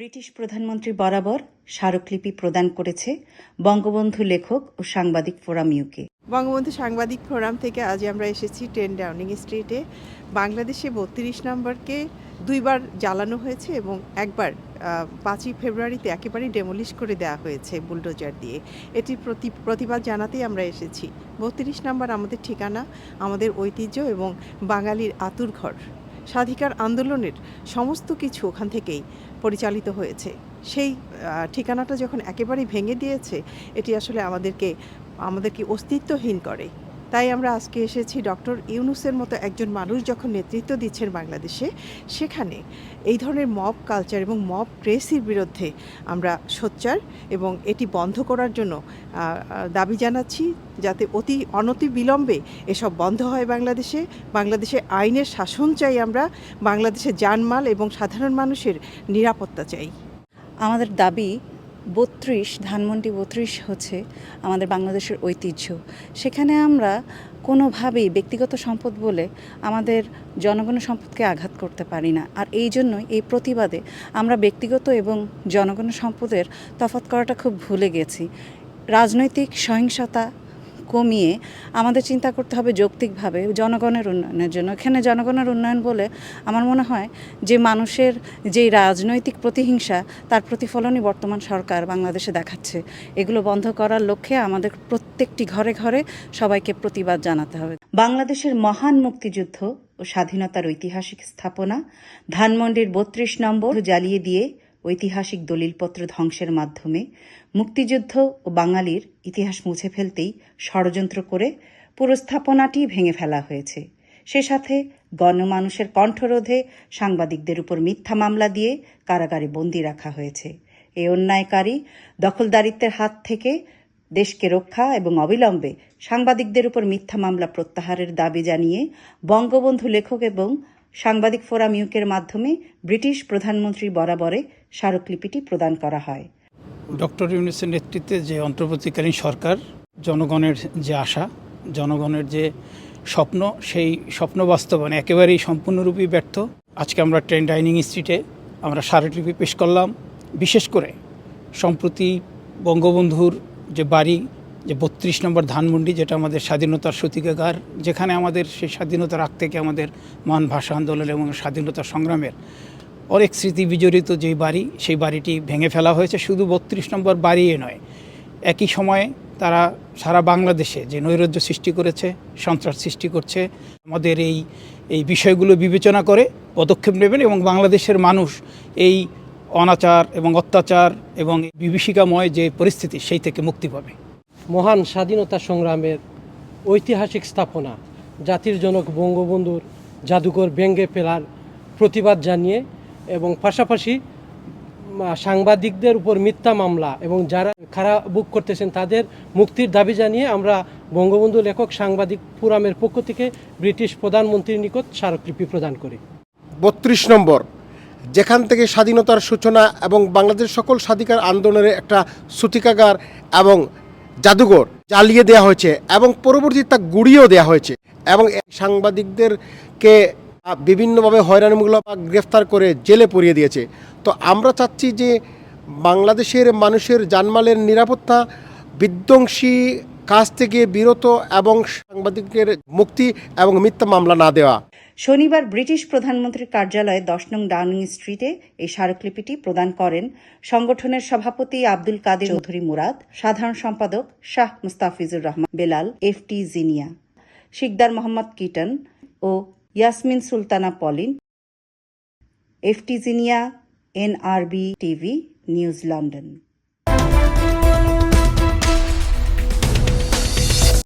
British প্রধানমন্ত্রী বরাবর স্মারকলিপি প্রদান করেছে বঙ্গবন্ধু লেখক ও সাংবাদিক ফোরাম ইউকে বঙ্গবন্ধু সাংবাদিক ফোরাম থেকে আজ আমরা এসেছি টেন ডাউনিং স্ট্রিটে। বাংলাদেশে বত্রিশ নম্বরকে দুইবার জ্বালানো হয়েছে এবং একবার পাঁচই ফেব্রুয়ারিতে একেবারেই ডেমোলিশ করে দেওয়া হয়েছে বুলডোজার দিয়ে। এটির প্রতি, প্রতিবাদ জানাতেই আমরা এসেছি। বত্রিশ নম্বর আমাদের ঠিকানা, আমাদের ঐতিহ্য এবং বাঙালির আতুর ঘর স্বাধিকার আন্দোলনের সমস্ত কিছু ওখান থেকেই পরিচালিত হয়েছে। সেই ঠিকানাটা যখন একেবারেই ভেঙে দিয়েছে, এটি আসলে আমাদেরকে আমাদেরকে অস্তিত্বহীন করে। তাই আমরা আজকে এসেছি ডক্টর ইউনুসের মতো একজন মানুষ যখন নেতৃত্ব দিচ্ছেন বাংলাদেশে, সেখানে এই ধরনের মব কালচার এবং মব প্রেসের বিরুদ্ধে আমরা সোচ্চার এবং এটি বন্ধ করার জন্য দাবি জানাচ্ছি যাতে অতি অনতি বিলম্বে এসব বন্ধ হয় বাংলাদেশে। বাংলাদেশে আইনের শাসন চাই আমরা। বাংলাদেশের জানমাল এবং সাধারণ মানুষের নিরাপত্তা চাই। আমাদের দাবি বত্রিশ, ধানমন্ডি বত্রিশ হচ্ছে আমাদের বাংলাদেশের ঐতিহ্য। সেখানে আমরা কোনোভাবেই ব্যক্তিগত সম্পদ বলে আমাদের জনগণের সম্পদকে আঘাত করতে পারি না। আর এই জন্যই এই প্রতিবাদে আমরা ব্যক্তিগত এবং জনগণের সম্পদের তফাৎ করাটা খুব ভুলে গেছি। রাজনৈতিক সহিংসতা কমিয়ে আমাদের চিন্তা করতে হবে যৌক্তিকভাবে জনগণের উন্নয়নের জন্য। এখানে জনগণের উন্নয়ন বলে আমার মনে হয় যে মানুষের যেই রাজনৈতিক প্রতিহিংসা, তার প্রতিফলনই বর্তমান সরকার বাংলাদেশে দেখাচ্ছে। এগুলো বন্ধ করার লক্ষ্যে আমাদের প্রত্যেকটি ঘরে ঘরে সবাইকে প্রতিবাদ জানাতে হবে। বাংলাদেশের মহান মুক্তিযুদ্ধ ও স্বাধীনতার ঐতিহাসিক স্থাপনা ধানমন্ডির বত্রিশ নম্বর জ্বালিয়ে দিয়ে ঐতিহাসিক দলিলপত্র ধ্বংসের মাধ্যমে মুক্তিযুদ্ধ ও বাঙালির ইতিহাস মুছে ফেলতেই ষড়যন্ত্র করে পুরো স্থাপনাটি ভেঙে ফেলা হয়েছে। সে সাথে গণমানুষের কণ্ঠরোধে সাংবাদিকদের উপর মিথ্যা মামলা দিয়ে কারাগারে বন্দি রাখা হয়েছে। এই অন্যায়কারী দখলদারিত্বের হাত থেকে দেশকে রক্ষা এবং অবিলম্বে সাংবাদিকদের উপর মিথ্যা মামলা প্রত্যাহারের দাবি জানিয়ে বঙ্গবন্ধু লেখক এবং সাংবাদিক ফোরাম ইউকের মাধ্যমে ব্রিটিশ প্রধানমন্ত্রী বরাবরে স্মারকলিপিটি প্রদান করা হয়। ডক্টর ইউনিসের নেতৃত্বে যে অন্তর্বর্তীকালীন সরকার, জনগণের যে আশা, জনগণের যে স্বপ্ন, সেই স্বপ্ন বাস্তবায়নে একেবারেই সম্পূর্ণরূপে ব্যর্থ। আজকে আমরা ট্রেন ডাইনিং স্ট্রিটে আমরা স্মারকলিপি পেশ করলাম। বিশেষ করে সম্প্রতি বঙ্গবন্ধুর যে বাড়ি যে বত্রিশ নম্বর ধানমন্ডি, যেটা আমাদের স্বাধীনতার সতিকাগার, যেখানে আমাদের সেই স্বাধীনতার আগ থেকে আমাদের মহান ভাষা আন্দোলন এবং স্বাধীনতা সংগ্রামের অনেক স্মৃতি বিজড়িত যেই বাড়ি, সেই বাড়িটি ভেঙে ফেলা হয়েছে। শুধু বত্রিশ নম্বর বাড়িয়ে নয়, একই সময়ে তারা সারা বাংলাদেশে যে নৈরাজ্য সৃষ্টি করেছে, সন্ত্রাস সৃষ্টি করছে, আমাদের এই এই বিষয়গুলো বিবেচনা করে পদক্ষেপ নেবেন এবং বাংলাদেশের মানুষ এই অনাচার এবং অত্যাচার এবং বিভীষিকাময় যে পরিস্থিতি, সেই থেকে মুক্তি পাবে। মহান স্বাধীনতা সংগ্রামের ঐতিহাসিক স্থাপনা, জাতির জনক বঙ্গবন্ধুর জাদুঘর ভেঙ্গে ফেলার প্রতিবাদ জানিয়ে এবং পাশাপাশি সাংবাদিকদের উপর মিথ্যা মামলা এবং যারা খারাপ বুক করতেছেন তাদের মুক্তির দাবি জানিয়ে আমরা বঙ্গবন্ধু লেখক সাংবাদিক ফোরামের পক্ষ থেকে ব্রিটিশ প্রধানমন্ত্রীর নিকট স্মারকলিপি প্রদান করি। বত্রিশ নম্বর, যেখান থেকে স্বাধীনতার সূচনা এবং বাংলাদেশ সকল স্বাধিকার আন্দোলনের একটা সূতিকাগার এবং জাদুঘর জ্বালিয়ে দেওয়া হয়েছে এবং পরবর্তী তা গুড়িয়েও দেওয়া হয়েছে এবং সাংবাদিকদেরকে বিভিন্নভাবে হয়রানিমূলক বা গ্রেফতার করে জেলে পরিয়ে দিয়েছে। তো আমরা চাচ্ছি যে বাংলাদেশের মানুষের জানমালের নিরাপত্তা, বিধ্বংসী কাজ থেকে বিরত এবং সাংবাদিকের মুক্তি এবং মিথ্যা মামলা না দেওয়া। শনিবার ব্রিটিশ প্রধানমন্ত্রীর কার্যালয়ে দশ নং ডাউনিং স্ট্রিটে এই স্মারকলিপিটি প্রদান করেন সংগঠনের সভাপতি আব্দুল কাদের চৌধুরী মুরাদ, সাধারণ সম্পাদক শাহ মুস্তাফিজুর রহমান বেলাল, এফটি জিনিয়া, শিকদার মোহাম্মদ কিটন ও Yasmin Sultana Polin, FT Zinia, NRB TV, news London.